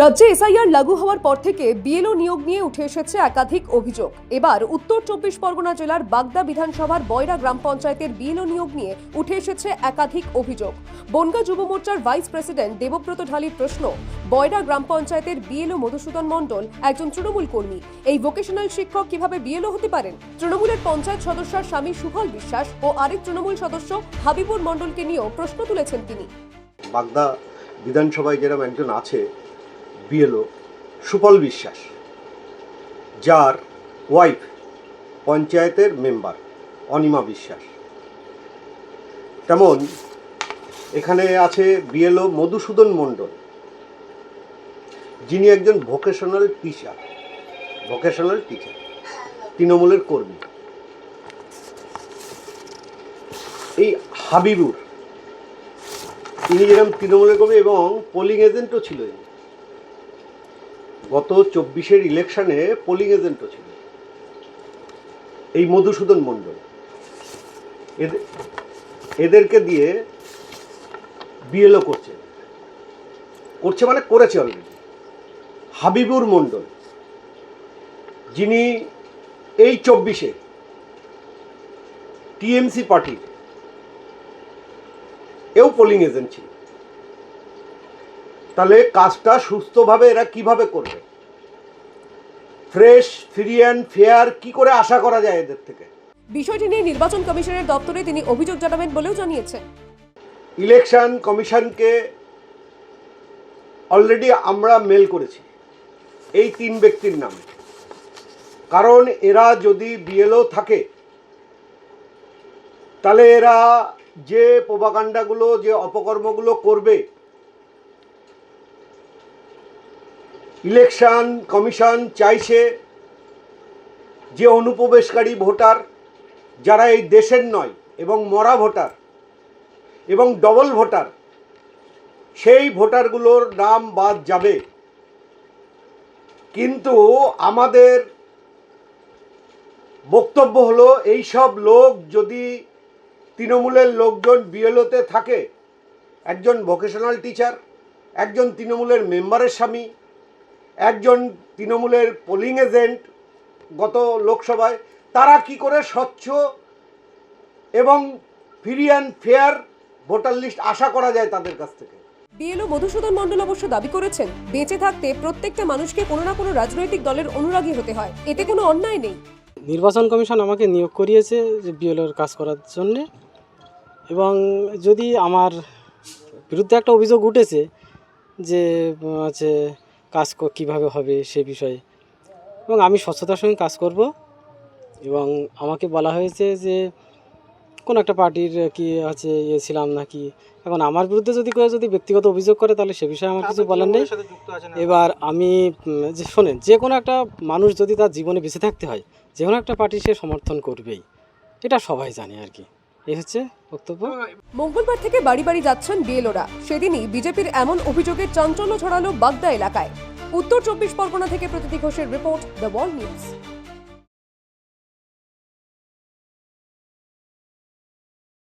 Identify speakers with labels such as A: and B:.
A: রাজ্যে এসআইআর লাগু হওয়ার পর থেকে বিএলও নিয়োগ নিয়ে উঠে এসেছে একাধিক অভিযোগ। এবার উত্তর চব্বিশ পরগনা জেলার বাগদা বিধানসভার বয়রা গ্রাম পঞ্চায়েতের বিএলও নিয়োগ নিয়ে উঠে এসেছে একাধিক অভিযোগ। বনগা যুব মোর্চার ভাইস প্রেসিডেন্ট দেবব্রত ঢালির প্রশ্ন, বয়রা গ্রাম পঞ্চায়েতের বিএলও মধুসূদন মণ্ডল একজন তৃণমূল কর্মী। এই ভোকেশনাল শিক্ষক কীভাবে বিএলও হতে পারেন? তৃণমূলের পঞ্চায়েত সদস্যার স্বামী সুফল বিশ্বাস ও আরেক তৃণমূল সদস্য হাবিবুর মণ্ডলকে নিয়েও প্রশ্ন তুলেছেন তিনি।
B: বাগদা বিধানসভায় যেরকম একজন আছে বিএলও সুপল বিশ্বাস, যার ওয়াইফ পঞ্চায়েতের মেম্বার অনিমা বিশ্বাস তেমন এখানে আছে বিএলও মধুসূদন মণ্ডল, যিনি একজন ভোকেশনাল টিচার ভোকেশনাল টিচার, তৃণমূলের কর্মী এই হাবিবুর, তিনি যেরকম তৃণমূলের কর্মী এবং পোলিং এজেন্টও ছিল। গত চব্বিশের ইলেকশনে পোলিং এজেন্টও ছিল। এই মধুসূদন মণ্ডল। এদের এদেরকে দিয়ে বিএলও করছে। করছে মানে করেছে অলরেডি হাবিবুর মণ্ডল, যিনি এই চব্বিশে টিএমসি পার্টির, এও পোলিং এজেন্ট ছিল। তাহলে কাজটা সুস্থভাবে এরা কীভাবে করবে? ফ্রেশ ফ্রি অ্যান্ড ফেয়ার কি করে আশা করা যায় এদের থেকে?
A: বিষয়টি নিয়ে নির্বাচন কমিশনের দপ্তরে তিনি অভিযোগ জানাবেন বলেও জানিয়েছেন।
B: ইলেকশন কমিশনকে অলরেডি আমরা মেল করেছি এই তিন ব্যক্তির নামে। কারণ এরা যদি বিএলও থাকে তাহলে এরা যে প্রবাকাণ্ডাগুলো যে অপকর্মগুলো করবে ইলেকশন কমিশন চাইছে যে অনুপ্রবেশকারী ভোটার যারা এই দেশের নয় এবং মরা ভোটার এবং ডবল ভোটার, সেই ভোটারগুলোর নাম বাদ যাবে। কিন্তু আমাদের বক্তব্য হলো, এই সব লোক যদি তৃণমূলের লোকজন বিএলওতে থাকে, একজন ভোকেশনাল টিচার, একজন তৃণমূলের মেম্বারের স্বামী একজন তৃণমূলের পোলিং এজেন্ট গত লোকসভায় তারা কি করে স্বচ্ছ এবং free and fair voter list আশা করা যায় তাদের কাছ থেকে?
A: বিএলও মধুসূদন মণ্ডল অবশ্য দাবি করেছেন বেঁচে থাকতে প্রত্যেকটা মানুষকে কোনো না কোনো রাজনৈতিক দলের অনুরাগী হতে হয় এতে কোনো অন্যায় নেই।
C: নির্বাচন কমিশন আমাকে নিয়োগ করিয়েছে যে বিএলওর কাজ করার জন্যে এবং যদি আমার বিরুদ্ধে একটা অভিযোগ উঠেছে যে হচ্ছে কাজ কীভাবে হবে সে বিষয়ে। এবং আমি স্বচ্ছতার সঙ্গে কাজ করব। এবং আমাকে বলা হয়েছে যে কোন একটা পার্টির কি আছে ইয়ে ছিলাম নাকি? এখন আমার বিরুদ্ধে যদি কেউ যদি ব্যক্তিগত অভিযোগ করে তাহলে সে বিষয়ে আমার কিছু বলার নেই। এবার আমি যে শোনেন যে কোনো একটা মানুষ যদি তার জীবনে বেঁচে থাকতে হয় যে কোনো একটা পার্টি সে সমর্থন করবেই। এটা সবাই জানে আর কি।
A: মঙ্গলবার থেকে বাড়ি বাড়ি যাচ্ছেন বিএলওরা। সেদিনই বিজেপির এমন অভিযোগের চাঞ্চল্য ছড়ালো বাগদা এলাকায়। উত্তর চব্বিশ পরগনা থেকে প্রতীতি ঘোষের রিপোর্ট দ্য ওয়ার্ল্ড নিউজ